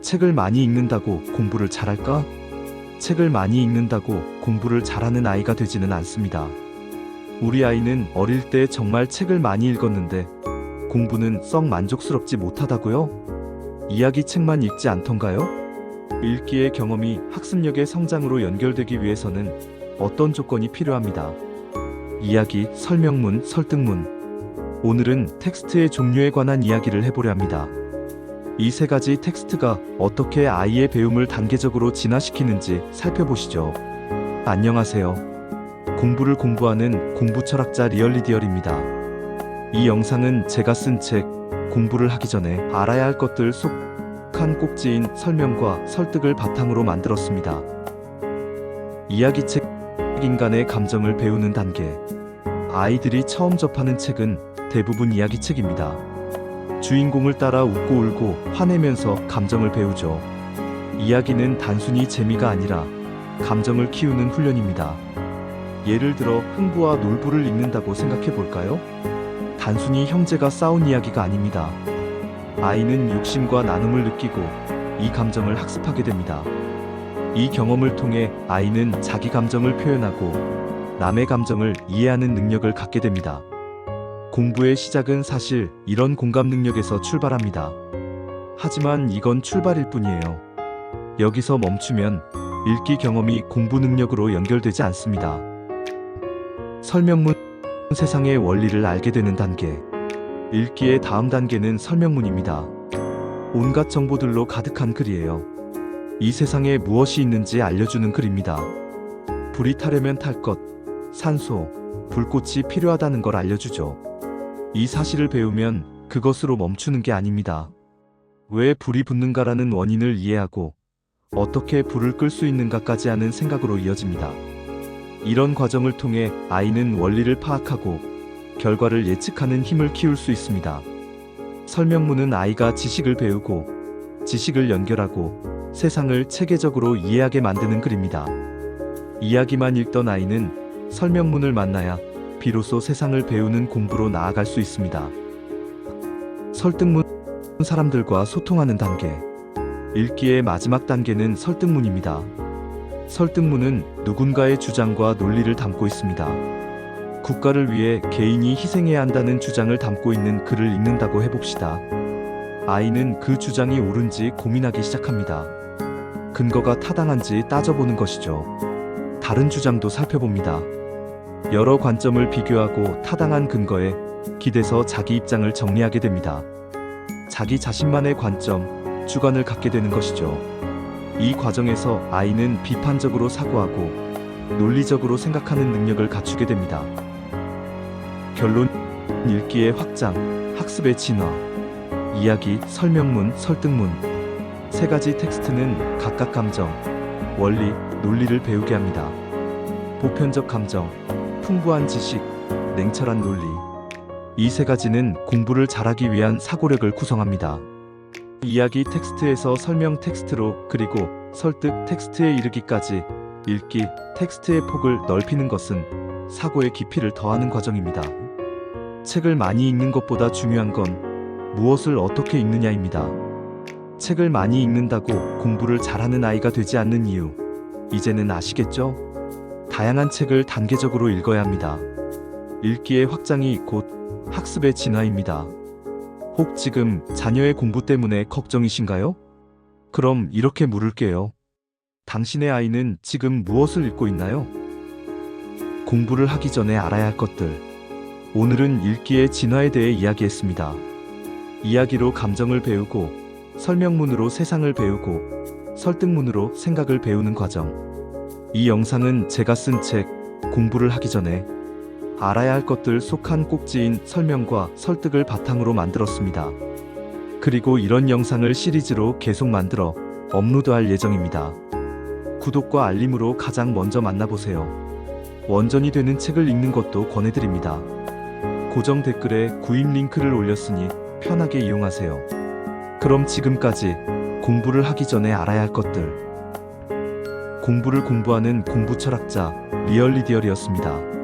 책을 많이 읽는다고 공부를 잘할까? 책을 많이 읽는다고 공부를 잘하는 아이가 되지는 않습니다. 우리 아이는 어릴 때 정말 책을 많이 읽었는데 공부는 썩 만족스럽지 못하다고요? 이야기 책만 읽지 않던가요? 읽기의 경험이 학습력의 성장으로 연결되기 위해서는 어떤 조건이 필요합니다. 이야기, 설명문, 설득문. 오늘은 텍스트의 종류에 관한 이야기를 해보려 합니다. 이 세 가지 텍스트가 어떻게 아이의 배움을 단계적으로 진화시키는지 살펴보시죠. 안녕하세요. 공부를 공부하는 공부 철학자 리얼리디얼입니다. 이 영상은 제가 쓴 책 공부를 하기 전에 알아야 할 것들 속한 꼭지인 설명과 설득을 바탕으로 만들었습니다. 이야기책 인간의 감정을 배우는 단계. 아이들이 처음 접하는 책은 대부분 이야기책입니다. 주인공을 따라 웃고 울고 화내면서 감정을 배우죠. 이야기는 단순히 재미가 아니라 감정을 키우는 훈련입니다. 예를 들어 흥부와 놀부를 읽는다고 생각해 볼까요? 단순히 형제가 싸운 이야기가 아닙니다. 아이는 욕심과 나눔을 느끼고 이 감정을 학습하게 됩니다. 이 경험을 통해 아이는 자기 감정을 표현하고 남의 감정을 이해하는 능력을 갖게 됩니다. 공부의 시작은 사실 이런 공감 능력에서 출발합니다. 하지만 이건 출발일 뿐이에요. 여기서 멈추면 읽기 경험이 공부 능력으로 연결되지 않습니다. 설명문 세상의 원리를 알게 되는 단계. 읽기의 다음 단계는 설명문입니다. 온갖 정보들로 가득한 글이에요. 이 세상에 무엇이 있는지 알려주는 글입니다. 불이 타려면 탈 것, 산소, 불꽃이 필요하다는 걸 알려주죠. 이 사실을 배우면 그것으로 멈추는 게 아닙니다. 왜 불이 붙는가라는 원인을 이해하고 어떻게 불을 끌 수 있는가까지 하는 생각으로 이어집니다. 이런 과정을 통해 아이는 원리를 파악하고 결과를 예측하는 힘을 키울 수 있습니다. 설명문은 아이가 지식을 배우고 지식을 연결하고 세상을 체계적으로 이해하게 만드는 글입니다. 이야기만 읽던 아이는 설명문을 만나야 비로소 세상을 배우는 공부로 나아갈 수 있습니다. 설득문 사람들과 소통하는 단계. 읽기의 마지막 단계는 설득문입니다. 설득문은 누군가의 주장과 논리를 담고 있습니다. 국가를 위해 개인이 희생해야 한다는 주장을 담고 있는 글을 읽는다고 해봅시다. 아이는 그 주장이 옳은지 고민하기 시작합니다. 근거가 타당한지 따져보는 것이죠. 다른 주장도 살펴봅니다. 여러 관점을 비교하고 타당한 근거에 기대서 자기 입장을 정리하게 됩니다. 자기 자신만의 관점, 주관을 갖게 되는 것이죠. 이 과정에서 아이는 비판적으로 사고하고 논리적으로 생각하는 능력을 갖추게 됩니다. 결론 읽기의 확장, 학습의 진화, 이야기, 설명문, 설득문 세 가지 텍스트는 각각 감정, 원리, 논리를 배우게 합니다. 보편적 감정, 풍부한 지식, 냉철한 논리. 이 세 가지는 공부를 잘하기 위한 사고력을 구성합니다. 이야기 텍스트에서 설명 텍스트로 그리고 설득 텍스트에 이르기까지 읽기 텍스트의 폭을 넓히는 것은 사고의 깊이를 더하는 과정입니다. 책을 많이 읽는 것보다 중요한 건 무엇을 어떻게 읽느냐입니다. 책을 많이 읽는다고 공부를 잘하는 아이가 되지 않는 이유. 이제는 아시겠죠? 다양한 책을 단계적으로 읽어야 합니다. 읽기의 확장이 곧 학습의 진화입니다. 혹 지금 자녀의 공부 때문에 걱정이신가요? 그럼 이렇게 물을게요. 당신의 아이는 지금 무엇을 읽고 있나요? 공부를 하기 전에 알아야 할 것들. 오늘은 읽기의 진화에 대해 이야기했습니다. 이야기로 감정을 배우고, 설명문으로 세상을 배우고, 설득문으로 생각을 배우는 과정. 이 영상은 제가 쓴 책, 공부를 하기 전에 알아야 할 것들 속한 꼭지인 설명과 설득을 바탕으로 만들었습니다. 그리고 이런 영상을 시리즈로 계속 만들어 업로드할 예정입니다. 구독과 알림으로 가장 먼저 만나보세요. 원전이 되는 책을 읽는 것도 권해드립니다. 고정 댓글에 구입 링크를 올렸으니 편하게 이용하세요. 그럼 지금까지 공부를 하기 전에 알아야 할 것들. 공부를 공부하는 공부 철학자 리얼리디얼이었습니다.